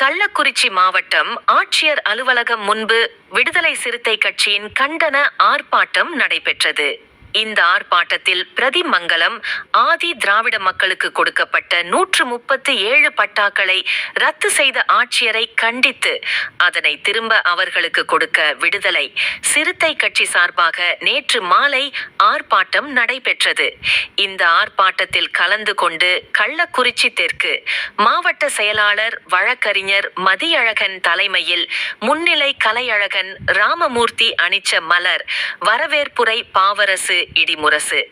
கள்ளக்குறிச்சி மாவட்டம் ஆட்சியர் அலுவலகம் முன்பு விடுதலை சிறுத்தை கட்சியின் கண்டன ஆர்ப்பாட்டம் நடைபெற்றது. இந்த ஆர்ப்பாட்டத்தில் பிரதிமங்கலம் ஆதி திராவிட மக்களுக்கு கொடுக்கப்பட்ட நூற்று முப்பத்து ஏழு பட்டாக்களை ரத்து செய்த ஆட்சியரை கண்டித்து அதனை திரும்ப அவர்களுக்கு கொடுக்க விடுதலை. சிறுத்தை கட்சி சார்பாக நேற்று மாலை ஆர்ப்பாட்டம் நடைபெற்றது. இந்த ஆர்ப்பாட்டத்தில் கலந்து கொண்டு கள்ளக்குறிச்சி தெற்கு மாவட்ட செயலாளர் வழக்கறிஞர் மதியழகன் தலைமையில் முன்னிலை கலையழகன் ராமமூர்த்தி அணிச்ச மலர் வரவேற்புரை பாவரசு இடிமுரசு.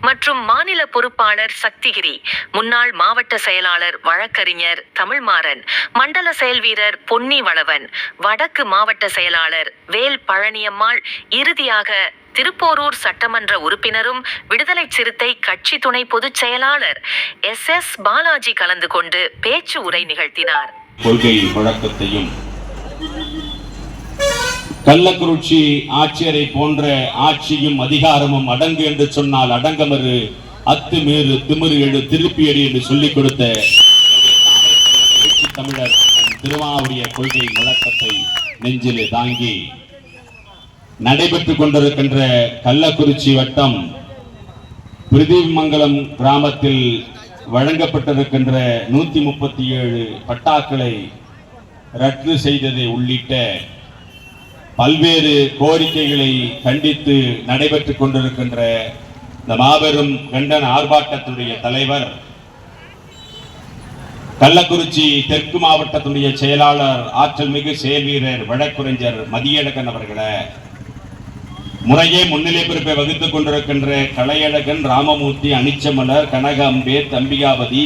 மற்றும் மாநில பொறுப்பாளர் சக்திகிரி முன்னாள் மாவட்ட செயலாளர் வழக்கறிஞர் தமிழ்மாறன் மண்டல செயல்வீரர் பொன்னி வளவன் வடக்கு மாவட்ட செயலாளர் வேல் பழனியம்மாள் இறுதியாக திருப்போரூர் சட்டமன்ற உறுப்பினரும் விடுதலை சிறுத்தை கட்சி துணை பொதுச் செயலாளர் எஸ் எஸ் பாலாஜி கலந்து கொண்டு பேச்சு உரை நிகழ்த்தினார். கொள்கை கள்ளக்குறிச்சி ஆட்சியரை போன்ற ஆட்சியும் அதிகாரமும் அடங்கு என்று சொன்னால் அடங்கமறு அத்துமீறு திமிரு எழு திருப்பியடி என்று சொல்லிக் கொடுத்த தமிழர் திருவாவுடைய கொள்கை முழக்கத்தை நெஞ்சிலே தாங்கி நடைபெற்றுக் கொண்டிருக்கின்ற கள்ளக்குறிச்சி வட்டம் பிரதீபமங்கலம் கிராமத்தில் வழங்கப்பட்டிருக்கின்ற நூத்தி முப்பத்தி ஏழு பட்டாக்களை ரத்து செய்ததை உள்ளிட்ட பல்வேறு கோரிக்கைகளை கண்டித்து நடைபெற்றுக் கொண்டிருக்கின்ற இந்த மாபெரும் கண்டன ஆர்ப்பாட்டத்துடைய தலைவர் கள்ளக்குறிச்சி தெற்கு மாவட்டத்துடைய செயலாளர் ஆற்றல் மிகு செயல் வீரர் வழக்குரைஞர் மதியழகன் அவர்களை முறையே முன்னிலை பொறுப்பை வகித்துக் கொண்டிருக்கின்ற கலையழகன் ராமமூர்த்தி அனிச்சமலர் கனக அம்பேத் அம்பிகாபதி